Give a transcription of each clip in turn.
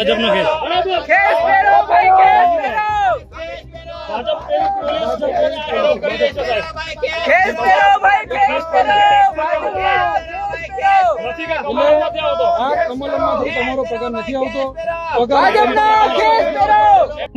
ભાજપનો ખેલ. કેસ પેરો ભાઈ કેસ પેરો કેસ પેરો ભાઈ કેસ પેરો આ કમલમમાંથી તમારો પગાર નથી આવતો. પગાર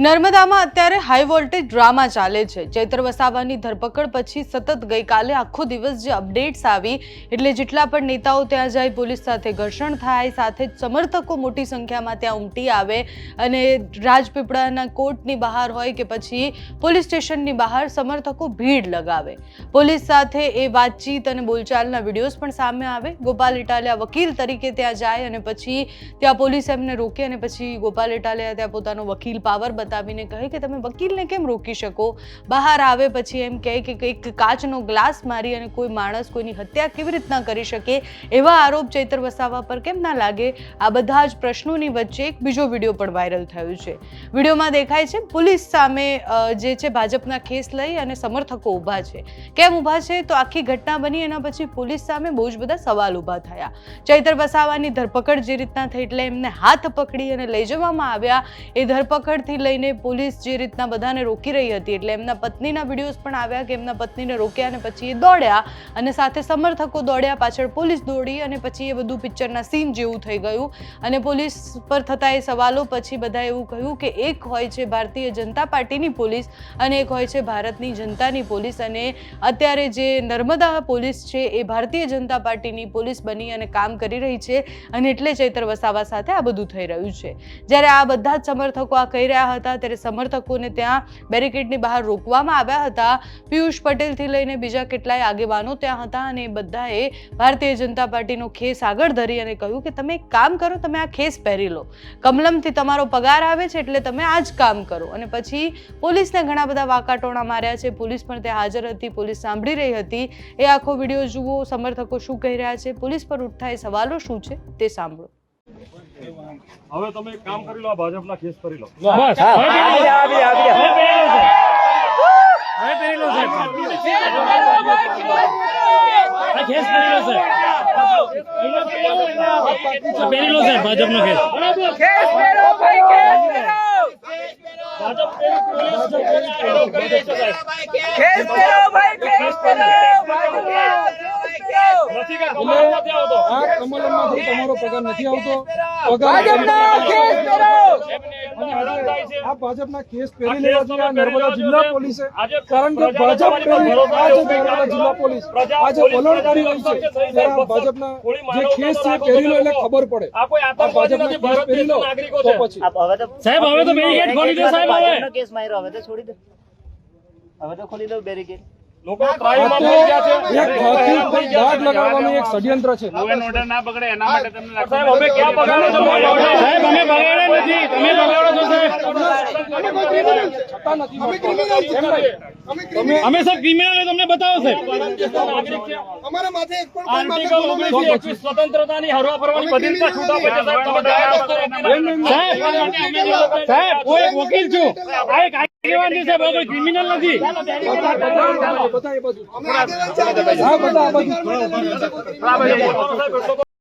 નર્મદામાં અત્યારે હાઈ વોલ્ટેજ ડ્રામા ચાલે છે. ચૈત્ર વસાવાની ધરપકડ પછી સતત ગઈકાલે આખો દિવસ જે અપડેટ્સ આવી એટલે જેટલા પણ નેતાઓ ત્યાં જાય પોલીસ સાથે ઘર્ષણ થાય સાથે સમર્થકો મોટી સંખ્યામાં ત્યાં ઉમટી આવે અને રાજપીપળાના કોર્ટની બહાર હોય કે પછી પોલીસ સ્ટેશનની બહાર સમર્થકો ભીડ લગાવે. પોલીસ સાથે એ વાતચીત અને બોલચાલના વિડીયોઝ પણ સામે આવે. ગોપાલ ઇટાલિયા વકીલ તરીકે ત્યાં જાય અને પછી ત્યાં પોલીસ એમને રોકી અને પછી ગોપાલ ઇટાલિયા ત્યાં પોતાનો વકીલ પાવર બતાવીને કહે કે તમે વકીલને કેમ રોકી શકો? બહાર આવે પછી એમ કહે કે એક કાચનો ગ્લાસ મારી અને કોઈ માણસ કોઈની હત્યા કેવી રીતના કરી શકે? એવા આરોપ ચૈતર વસાવા પર કેમ ના લાગે? આ બધા જ પ્રશ્નોની વચ્ચે એક બીજો વીડિયો પણ વાયરલ થયો છે. વિડીયોમાં દેખાય છે પોલીસ સામે જે છે ભાજપના કેસ લઈ અને સમર્થકો ઊભા છે. કેમ ઊભા છે? તો આખી ઘટના બની એના પછી પોલીસ સામે બહુ જ બધા સવાલ ઊભા થયા. ચૈતર વસાવાની ધરપકડ જે રીતના થઈ એટલે એમને હાથ પકડી અને લઈ જવામાં આવ્યા. એ ધરપકડથી લઈને પોલીસ જે રીતના બધાને રોકી રહી હતી, એટલે એમના પત્નીના વિડીયોઝ પણ આવ્યા કે એમના પત્નીને રોક્યા અને પછી એ દોડ્યા અને સાથે સમર્થકો દોડ્યા, પાછળ પોલીસ દોડી અને પછી એ બધું પિક્ચરના સીન જેવું થઈ ગયું. અને પોલીસ પર થતા એ સવાલો પછી બધા એવું કહ્યું કે એક હોય છે ભારતીય જનતા પાર્ટીની પોલીસ અને એક હોય છે ભારતની જનતાની પોલીસ. અને અત્યારે જે નર્મદા પોલીસ છે એ ભારતીય જનતા પાર્ટીની પોલીસ બની અને કામ કરી રહી છે. અને એટલે ચૈતર વસાવા સાથે આ બધું થઈ રહ્યું છે. જ્યારે આ બધા જ સમર્થકો આ કહી રહ્યા હતા, ત્યારે સમર્થકોને ત્યાં બેરિકેડની બહાર રોકવામાં આવ્યા હતા. પિયુષ પટેલથી લઈને બીજા કેટલાય આગેવાનો ત્યાં હતા અને એ બધાએ ભારતીય જનતા પાર્ટીનો ખેસ આગળ ધરી અને કહ્યું કે તમે એક કામ કરો, તમે આ ખેસ પહેરી લો. કમલમથી તમારો પગાર આવે છે એટલે તમે આ જ કામ કરો. અને પછી પોલીસને ઘણા બધા વાકાટોણા માર્યા છે. પોલીસ પણ ત્યાં હાજર હતી, પોલીસ સાંભળી રહી હતી. એ આખો વીડિયો જુઓ, સમર્થકો શું કહી રહ્યા છે, પોલીસ પર ઉઠતા એ સવાલો શું છે તે સાંભળો. હવે તમે એક કામ કરી લો આ ભાજપના કેસ કરી લો. બસ હવે પહેરી લો સાહેબ કેસ પહેરી લો સાહેબ. પહેરી લો સાહેબ ભાજપનો કેસ. કેસ પેરો ભાઈ કેસ પેરો કેસ પેરો ભાઈ કેસ આ કમલમમાંથી તમારો પગાર નથી આવતો. પગાર ભાજપનો કેસ પેરો આ ભાજપના કેસ પહેરી લેવા જોઈએ નર્મદા જિલ્લા પોલીસે. કારણ કે ભાજપ પહેરી નર્મદા જિલ્લા પોલીસ. આજે વલણ કરી રહી છે. ત્યારે ભાજપના જે કેસ છે પહેરી લો એટલે ખબર પડે. આ ભાજપના કેસ પહેરી લો. તો પછી. સાહેબ હવે તો બેરિકેડ ખોલી દો સાહેબ હવે. કેસ માર્યો હવે તો છોડી દો. હવે તો ખોલી દો બેરિકેડ લોકો આ ત્રાહીમામ ગયા છે. એક દાગ લગાવવાનું એક ષડયંત્ર છે. સાહેબ અમે ક્યાં બગાડો છો? સાહેબ અમે બગાડે નથી. તમે બગાડો છો સાહેબ? અમે સર ક્રિમિનલ તમને બતાવો સાહેબ. માથે ઓગણીસ એકવીસ સ્વતંત્રતાની હરવા ફરવાની બધી છૂટા પડે સાહેબ તમે સાહેબ સાહેબ હું વકીલ છું. આ એક આગેવાન છે કોઈ ક્રિમિનલ નથી. બધા એ બધા